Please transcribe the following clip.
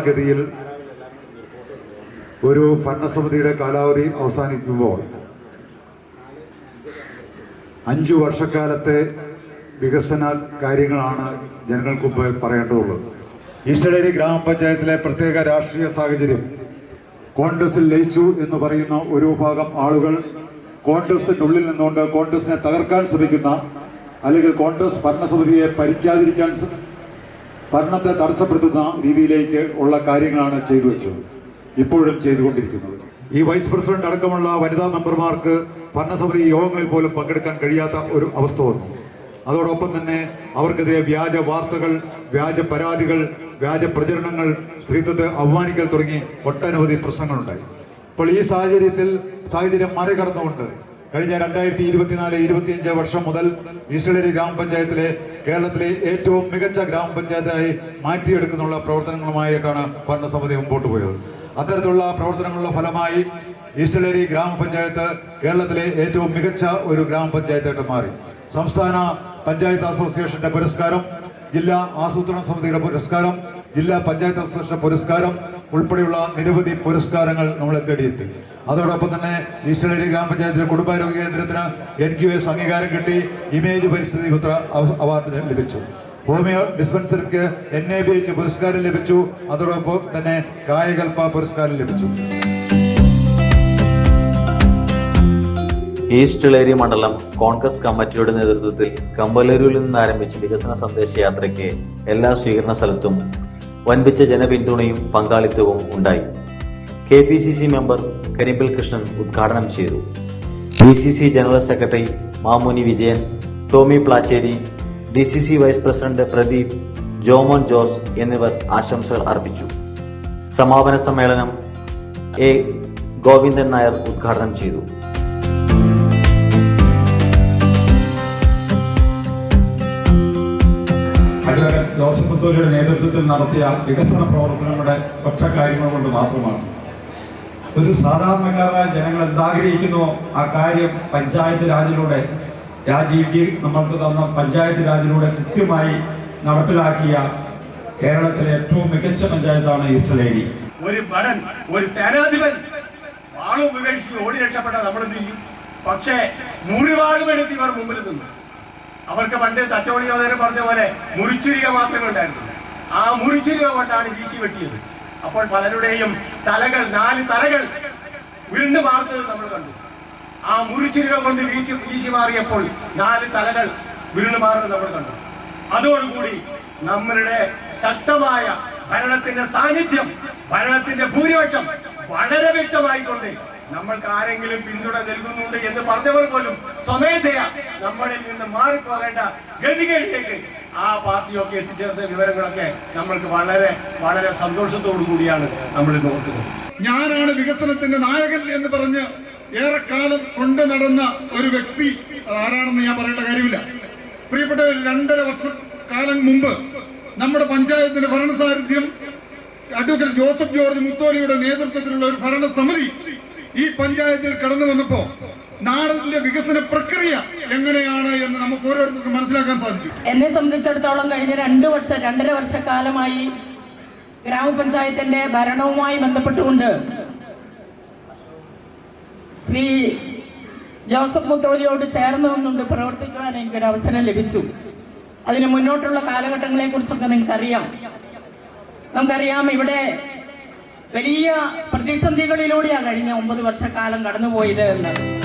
സാധാരണഗതിയിൽ ഒരു ഭരണസമിതിയുടെ കാലാവധി അവസാനിക്കുമ്പോൾ അഞ്ചു വർഷക്കാലത്തെ വികസന കാര്യങ്ങളാണ് ജനങ്ങൾക്ക് പറയേണ്ടതുള്ളത്. ഈസ്റ്റഡേരി ഗ്രാമപഞ്ചായത്തിലെ പ്രത്യേക രാഷ്ട്രീയ സാഹചര്യം കോൺഗ്രസിൽ ലയിച്ചു എന്ന് പറയുന്ന ഒരു വിഭാഗം ആളുകൾ കോൺഗ്രസിന്റെ ഉള്ളിൽ നിന്നുകൊണ്ട് കോൺഗ്രസിനെ തകർക്കാൻ ശ്രമിക്കുന്ന അല്ലെങ്കിൽ കോൺഗ്രസ് ഭരണസമിതിയെ ഭരിക്കാതിരിക്കാൻ ഭരണത്തെ തടസ്സപ്പെടുത്തുന്ന രീതിയിലേക്ക് ഉള്ള കാര്യങ്ങളാണ് ചെയ്തു വെച്ചത്. ഇപ്പോഴും ചെയ്തുകൊണ്ടിരിക്കുന്നത്. ഈ വൈസ് പ്രസിഡന്റ് അടക്കമുള്ള വനിതാ മെമ്പർമാർക്ക് ഭരണസമിതി യോഗങ്ങളിൽ പോലും പങ്കെടുക്കാൻ കഴിയാത്ത ഒരു അവസ്ഥ വന്നു. അതോടൊപ്പം തന്നെ അവർക്കെതിരെ വ്യാജ വാർത്തകൾ വ്യാജ പരാതികൾ വ്യാജ പ്രചരണങ്ങൾ സ്ത്രീത്വത്തെ അവമാനിക്കൽ തുടങ്ങി ഒട്ടനവധി പ്രശ്നങ്ങളുണ്ടായി. അപ്പോൾ ഈ സാഹചര്യത്തിൽ സാഹചര്യം മറികടന്നുകൊണ്ട് കഴിഞ്ഞ രണ്ടായിരത്തി ഇരുപത്തിനാല് ഇരുപത്തിയഞ്ച് വർഷം മുതൽ ഈസ്റ്റളേരി ഗ്രാമപഞ്ചായത്തിലെ കേരളത്തിലെ ഏറ്റവും മികച്ച ഗ്രാമപഞ്ചായത്തായി മാറ്റിയെടുക്കുന്നുള്ള പ്രവർത്തനങ്ങളുമായിട്ടാണ് ഭരണസമിതി മുമ്പോട്ട് പോയത്. അത്തരത്തിലുള്ള പ്രവർത്തനങ്ങളുടെ ഫലമായി ഈസ്റ്റലേരി ഗ്രാമപഞ്ചായത്ത് കേരളത്തിലെ ഏറ്റവും മികച്ച ഒരു ഗ്രാമപഞ്ചായത്തായിട്ട് മാറി. സംസ്ഥാന പഞ്ചായത്ത് അസോസിയേഷന്റെ പുരസ്കാരം ജില്ലാ ആസൂത്രണ സമിതിയുടെ പുരസ്കാരം ജില്ലാ പഞ്ചായത്ത് അസോസിയേഷൻ പുരസ്കാരം ഉൾപ്പെടെയുള്ള നിരവധി പുരസ്കാരങ്ങൾ നമ്മളെ തേടിയെത്തി. അതോടൊപ്പം തന്നെ ഈസ്റ്റേരി ഗ്രാമപഞ്ചായത്തിലെ കുടുംബാരോഗ്യ കേന്ദ്രത്തിന് എൻ ക്യു എസ് അംഗീകാരം കിട്ടി ഇമേജ് പരിസ്ഥിതി മിത്ര അവാർഡ് ലഭിച്ചു. ഹോമിയോ ഡിസ്പെൻസറിക്ക് എൻ എ ബി എച്ച് പുരസ്കാരം ലഭിച്ചു അതോടൊപ്പം തന്നെ കായകൽപ്പ പുരസ്കാരം ലഭിച്ചു. ഈസ്റ്റ് ഇളേരി മണ്ഡലം കോൺഗ്രസ് കമ്മിറ്റിയുടെ നേതൃത്വത്തിൽ കമ്പലൂരിൽ നിന്ന് ആരംഭിച്ച വികസന സന്ദേശ യാത്രയ്ക്ക് എല്ലാ സ്വീകരണ സ്ഥലത്തും വൻപിച്ച ജനപിന്തുണയും പങ്കാളിത്തവും ഉണ്ടായി. K P C C member Karimbil Krishnan ഉദ്ഘാടനം ചെയ്തു. D C C general secretary Mamuni Vijayan Tomy Placheri D C C vice president Pradeep Jomon Jose എന്നിവർ ആശംസകൾ അർപ്പിച്ചു. സമാപന സമ്മേളനം എ ഗോവിന്ദൻ നായർ ഉദ്ഘാടനം ചെയ്തു. ജോസഫ് തോലിയുടെ നേതൃത്വത്തിൽ നടത്തിയ വികസന പ്രവർത്തനങ്ങളുടെ ഒറ്റ കാര്യങ്ങൾ കൊണ്ട് മാത്രമാണ് ഒരു സാധാരണക്കാരായ ജനങ്ങൾ എന്താഗ്രഹിക്കുന്നു? ആ കാര്യം പഞ്ചായത്ത് രാജിലൂടെ രാജീവ്ജി നമ്മൾക്ക് തന്ന പഞ്ചായത്ത് രാജിലൂടെ കൃത്യമായി നടപ്പിലാക്കിയ കേരളത്തിലെ ഏറ്റവും മികച്ച പഞ്ചായത്താണ് ഈസ്റ്റലേരി ഒരു ഭടൻ ഒരു സേനാധിപൻ വാളും ഉപേക്ഷിച്ച് ഓടി രക്ഷപ്പെട്ട നമ്മൾ എന്ത് ചെയ്യും? പക്ഷേ മുറിവാളുമെടുത്ത് ഇവർ മുമ്പിൽ നിന്നു. അവർക്ക് പണ്ട് തച്ചോളി യോധനം പറഞ്ഞ പോലെ മുറിച്ചുരിക മാത്രമേ ഉണ്ടായിരുന്നു ആ മുറിച്ചുരിക കൊണ്ടാണ് വീശി വെട്ടിയത്. അപ്പോൾ പലരുടെയും തലകൾ നാല് തലകൾ ഉരുണ്ടു മാറുന്നത് നമ്മൾ കണ്ടു. ആ മുറിച്ചിരുക കൊണ്ട് വീട്ടി വീശി മാറിയപ്പോൾ നാല് തലകൾ ഉരുണ്ട് മാറുന്നത് നമ്മൾ കണ്ടു. അതോടുകൂടി നമ്മളുടെ ശക്തമായ ഭരണത്തിന്റെ സാന്നിധ്യം ഭരണത്തിന്റെ ഭൂരിപക്ഷം വളരെ വ്യക്തമായിക്കൊണ്ട് നമ്മൾക്ക് ആരെങ്കിലും പിന്തുണ നൽകുന്നുണ്ട് എന്ന് പറഞ്ഞവർ പോലും സ്വമേധയാ നമ്മളിൽ നിന്ന് മാറിപ്പോകേണ്ട ഗതികേടിലേക്ക് ആ പാർട്ടിയൊക്കെ എത്തിച്ചേർന്ന വിവരങ്ങളൊക്കെ നമ്മൾക്ക് വളരെ വളരെ സന്തോഷത്തോടു കൂടിയാണ് നമ്മൾ നോക്കുന്നത് ഞാനാണ് വികസനത്തിന്റെ നായകൻ എന്ന് പറഞ്ഞ് ഏറെക്കാലം കൊണ്ടു നടന്ന ഒരു വ്യക്തി. ആരാണെന്ന് ഞാൻ പറയേണ്ട കാര്യമില്ല. പ്രിയപ്പെട്ട രണ്ടര വർഷ കാലം മുമ്പ് നമ്മുടെ പഞ്ചായത്തിന്റെ ഭരണസാരഥ്യം അഡ്വക്കേറ്റ് ജോസഫ് ജോർജ് മുത്തോലിയുടെ നേതൃത്വത്തിലുള്ള ഒരു ഭരണസമിതി ഈ പഞ്ചായത്തിൽ കടന്നു വന്നപ്പോ നാടിന്റെ വികസന പ്രക്രിയ എങ്ങനെയാണ് എന്ന് നമുക്ക് ഓരോരുത്തർക്കും മനസ്സിലാക്കാൻ സാധിച്ചു. എന്നെ സംബന്ധിച്ചിടത്തോളം കഴിഞ്ഞ രണ്ട് വർഷം രണ്ടര വർഷക്കാലമായി ഗ്രാമപഞ്ചായത്തിന്റെ ഭരണവുമായി ബന്ധപ്പെട്ടുകൊണ്ട് ശ്രീ ജോസഫ് മുത്തോലിയോട് ചേർന്ന് നിന്നുകൊണ്ട് പ്രവർത്തിക്കുവാൻ എനിക്കൊരു അവസരം ലഭിച്ചു. അതിന് മുന്നോട്ടുള്ള കാലഘട്ടങ്ങളെ കുറിച്ചൊക്കെ നിങ്ങൾക്കറിയാം. നമുക്കറിയാം ഇവിടെ വലിയ പ്രതിസന്ധികളിലൂടെയാണ് കഴിഞ്ഞ ഒമ്പത് വർഷക്കാലം കടന്നുപോയത് എന്ന്.